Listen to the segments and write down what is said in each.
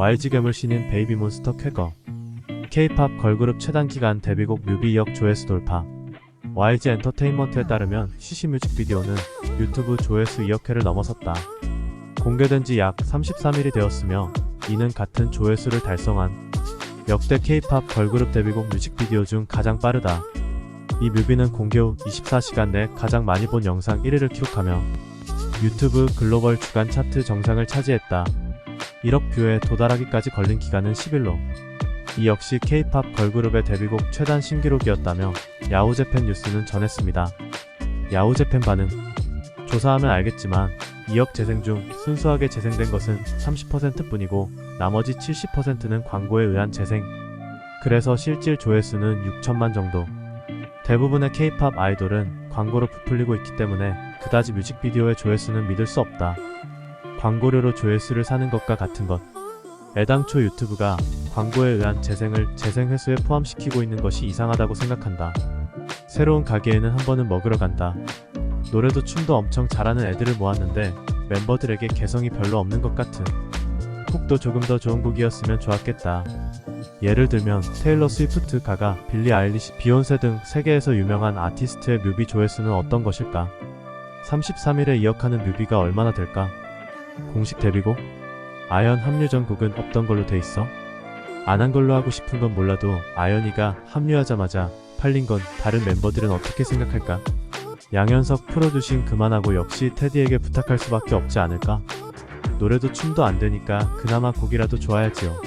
YG괴물 신인 베이비몬스터 쾌거 K-팝 걸그룹 최단 기간 데뷔곡 뮤비 2억 조회수 돌파 YG 엔터테인먼트에 따르면 시시 뮤직비디오는 유튜브 조회수 2억 회를 넘어섰다. 공개된 지 약 33일이 되었으며 이는 같은 조회수를 달성한 역대 K-팝 걸그룹 데뷔곡 뮤직비디오 중 가장 빠르다. 이 뮤비는 공개 후 24시간 내 가장 많이 본 영상 1위를 기록하며 유튜브 글로벌 주간 차트 정상을 차지했다. 1억 뷰에 도달하기까지 걸린 기간은 10일로. 이 역시 K-팝 걸그룹의 데뷔곡 최단 신기록이었다며 야후재팬 뉴스는 전했습니다. 야후재팬 반응 조사하면 알겠지만 2억 재생 중 순수하게 재생된 것은 30%뿐이고 나머지 70%는 광고에 의한 재생. 그래서 실질 조회수는 6천만 정도. 대부분의 K-팝 아이돌은 광고로 부풀리고 있기 때문에 그다지 뮤직비디오의 조회수는 믿을 수 없다. 광고료로 조회수를 사는 것과 같은 것. 애당초 유튜브가 광고에 의한 재생을 재생 횟수에 포함시키고 있는 것이 이상하다고 생각한다. 새로운 가게에는 한 번은 먹으러 간다. 노래도 춤도 엄청 잘하는 애들을 모았는데 멤버들에게 개성이 별로 없는 것 같은. 곡도 조금 더 좋은 곡이었으면 좋았겠다. 예를 들면 테일러 스위프트, 가가, 빌리 아일리시, 비욘세 등 세계에서 유명한 아티스트의 뮤비 조회수는 어떤 것일까? 33일에 이역하는 뮤비가 얼마나 될까? 공식 데뷔곡? 아연 합류 전곡은 없던 걸로 돼 있어? 안 한 걸로 하고 싶은 건 몰라도 아연이가 합류하자마자 팔린 건 다른 멤버들은 어떻게 생각할까? 양현석 프로듀싱 그만하고 역시 테디에게 부탁할 수밖에 없지 않을까? 노래도 춤도 안 되니까 그나마 곡이라도 좋아야지요.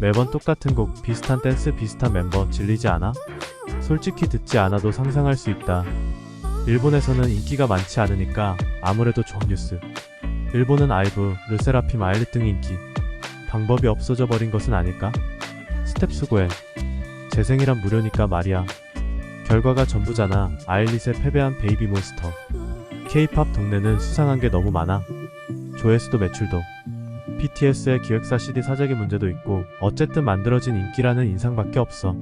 매번 똑같은 곡, 비슷한 댄스, 비슷한 멤버 질리지 않아? 솔직히 듣지 않아도 상상할 수 있다. 일본에서는 인기가 많지 않으니까 아무래도 좋은 뉴스. 일본은 아이브, 르세라핌, 아일릿 등 인기. 방법이 없어져 버린 것은 아닐까? 스텝 수고해. 재생이란 무료니까 말이야. 결과가 전부잖아. 아일릿의 패배한 베이비 몬스터. K-팝 동네는 수상한 게 너무 많아. 조회수도 매출도. BTS의 기획사 CD 사재기 문제도 있고 어쨌든 만들어진 인기라는 인상밖에 없어.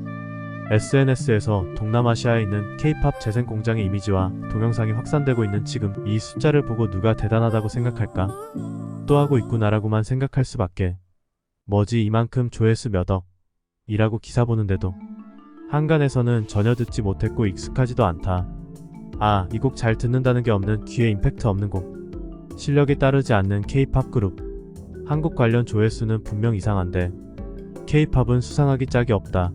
SNS에서 동남아시아에 있는 K-팝 재생 공장의 이미지와 동영상이 확산되고 있는 지금 이 숫자를 보고 누가 대단하다고 생각할까? 또 하고 있구나라고만 생각할 수밖에. 뭐지 이만큼 조회수 몇 억? 이라고 기사 보는데도 한간에서는 전혀 듣지 못했고 익숙하지도 않다. 아, 이 곡 잘 듣는다는 게 없는 귀에 임팩트 없는 곡. 실력이 따르지 않는 K-팝 그룹. 한국 관련 조회수는 분명 이상한데 K-팝은 수상하기 짝이 없다.